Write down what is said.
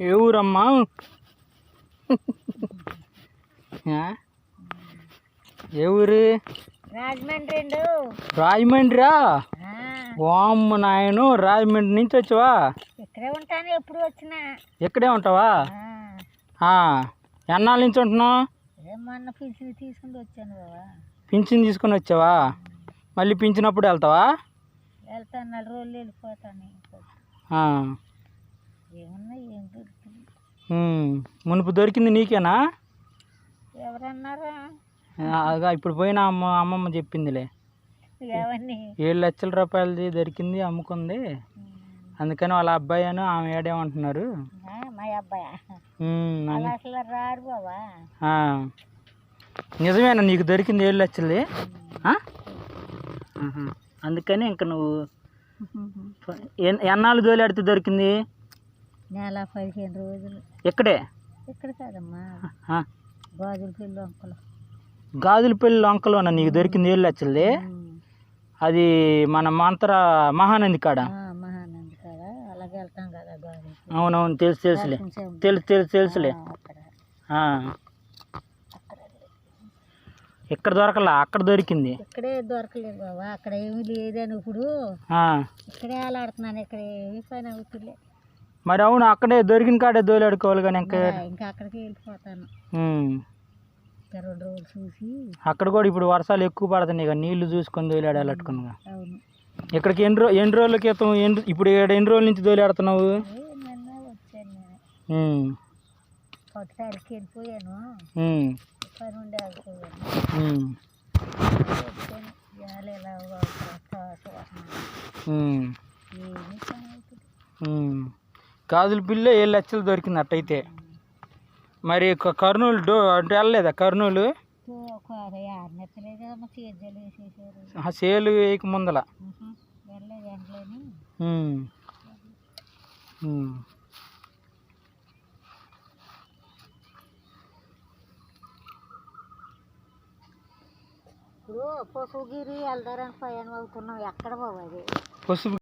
ఏ ఊరమ్మా? ఏ ఊరు రాజమండ్రి వామ్మ నాయను రాజమండ్రి నుంచి వచ్చావా? ఇక్కడే ఉంటాను ఎప్పుడు వచ్చినా. ఇక్కడే ఉంటావా? ఎన్నాళ్ళ నుంచి ఉంటున్నావు? మొన్న పిలిచి తీసుకుని వచ్చాను పింఛన్ తీసుకొని వచ్చావా? మళ్ళీ పింఛనప్పుడు వెళ్తావా? వెళ్తాను నాలుగు రోజులు వెళ్ళిపోతాను మునుపు దొరికింది నీకేనా? ఎవరన్నారా? ఇప్పుడు పోయిన అమ్మ అమ్మమ్మ చెప్పిందిలే. ఏడు లక్షల రూపాయలది దొరికింది అమ్ముకుంది. అందుకని వాళ్ళ అబ్బాయి అని ఆమె ఏడేమంటున్నారు. నిజమేనా నీకు దొరికింది ఏడు లక్షలది. అందుకని ఇంక నువ్వు ఎన్- ఎన్నాళ్ళు దోలాడితే దొరికింది? నెల పదిహేను రోజులు. ఎక్కడే ఇక్కడ కాదమ్మా. గాజుల పిల్లి వంకలు గాజులపల్లి లొంకలోన? నీకు దొరికింది ఏడు లక్షలది అది మన మంత్ర మహానంది కాడ? మహానంది కదా అలాగే వెళ్తాం కదా గాజుల. అవునవును తెలుసు తెలుసులే. తెలుసు తెలుసు తెలుసులే. ఎక్కడ దొరకలా? అక్కడ దొరికింది? ఇక్కడే దొరకలేదు బాబా అక్కడ ఏమీ లేదని ఇప్పుడు. ఇక్కడే ఆలాడుతున్నాను. ఇక్కడ ఏమీ పని అవుతులే. మరి అవును అక్కడే దొరికిన కాడే దోలాడుకోవాలి కానీ ఇంకా మరి ఇంకా అక్కడికి వెళ్ళిపోతాను ఉమ్. ఇంకా రెండు రోజులు చూసి అక్కడ కూడా ఇప్పుడు వర్షాలు ఎక్కువ పడుతున్నాయి కదా నీళ్ళు చూసుకొని దోలాడాలట్టుకున్నా అవును ఇక్కడికి ఎన్ని రో ఎన్ని రోజుల క్రితం ఎన్ని ఇప్పుడు ఇక్కడ ఎన్ని రోజుల నుంచి దోలాడుతున్నావు ఏ, నిన్న వచ్చాను నేను ఉమ్. కొట్టడానికి వెళ్ళిపోయాను ఉమ్. పని ఉండి ఆగిపోయాను ఉమ్. వచ్చాను ఇవాళ ఇలా చూస్తున్నాను ఉమ్. ఏమీ పని అవుతుంది ఉమ్. గాజుల పిల్ల ఏడు లక్షలు దొరికింది అట్టయితే మరి కర్నూలు డో అంటే వెళ్ళలేదా కర్నూలు? సేలు వేయక ముందల. ఇప్పుడు పశువుగిరి వెళ్దారని ప్రయాణం అవుతున్నాం. ఎక్కడ బాబు అది? పసుపు